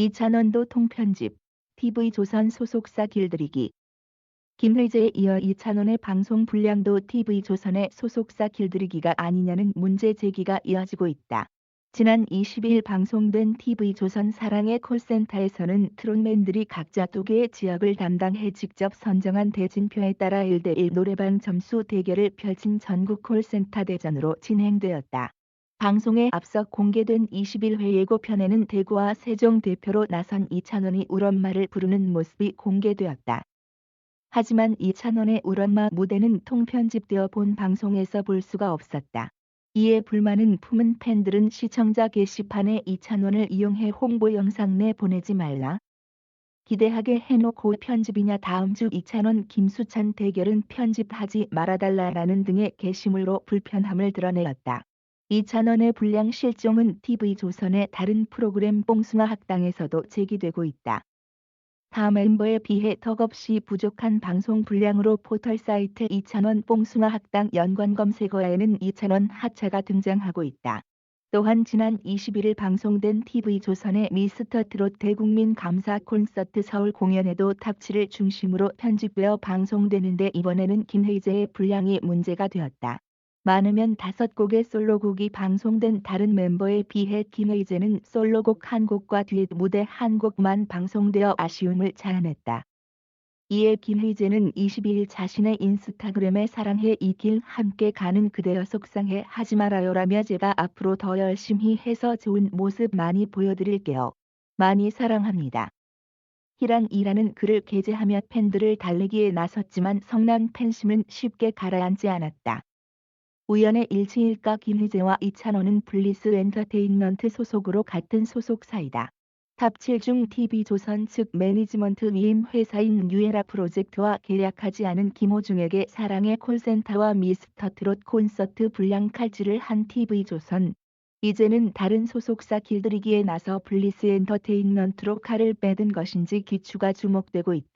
이찬원도 통편집, TV조선 소속사 길들이기. 김의재에 이어 이찬원의 방송 분량도 TV조선의 소속사 길들이기가 아니냐는 문제 제기가 이어지고 있다. 지난 20일 방송된 TV조선 사랑의 콜센터에서는 트롯맨들이 각자 두 개의 지역을 담당해 직접 선정한 대진표에 따라 1대1 노래방 점수 대결을 펼친 전국 콜센터 대전으로 진행되었다. 방송에 앞서 공개된 20일 예고편에는 대구와 세종 대표로 나선 이찬원이 울엄마를 부르는 모습이 공개되었다. 하지만 이찬원의 울엄마 무대는 통편집되어 본 방송에서 볼 수가 없었다. 이에 불만은 품은 팬들은 시청자 게시판에 이찬원을 이용해 홍보 영상 내 보내지 말라. 기대하게 해놓고 편집이냐 다음 주 이찬원 김수찬 대결은 편집하지 말아달라라는 등의 게시물로 불편함을 드러내었다. 이찬원의 불량 실종은 TV조선의 다른 프로그램 뽕숭아 학당에서도 제기되고 있다. 타 멤버에 비해 턱없이 부족한 방송 분량으로 포털 사이트 이찬원 뽕숭아 학당 연관 검색어에는 이찬원 하차가 등장하고 있다. 또한 지난 21일 방송된 TV조선의 미스터 트롯 대국민 감사 콘서트 서울 공연에도 탑치를 중심으로 편집되어 방송되는데 이번에는 김혜재의 분량이 문제가 되었다. 많으면 다섯 곡의 솔로곡이 방송된 다른 멤버에 비해 김혜재는 솔로곡 한 곡과 듀엣 무대 한 곡만 방송되어 아쉬움을 자아냈다. 이에 김혜재는 22일 자신의 인스타그램에 사랑해 이 길 함께 가는 그대여 속상해 하지 말아요라며 제가 앞으로 더 열심히 해서 좋은 모습 많이 보여드릴게요. 많이 사랑합니다. 희랑이라는 글을 게재하며 팬들을 달래기에 나섰지만 성난 팬심은 쉽게 가라앉지 않았다. 우연의 일치일까 김희재와 이찬원은 블리스 엔터테인먼트 소속으로 같은 소속사이다. 탑7 중 TV조선 측 매니지먼트 위임 회사인 뉴에라 프로젝트와 계약하지 않은 김호중에게 사랑의 콜센터와 미스터 트롯 콘서트 분량 칼질을 한 TV조선. 이제는 다른 소속사 길들이기에 나서 블리스 엔터테인먼트로 칼을 빼든 것인지 귀추가 주목되고 있다.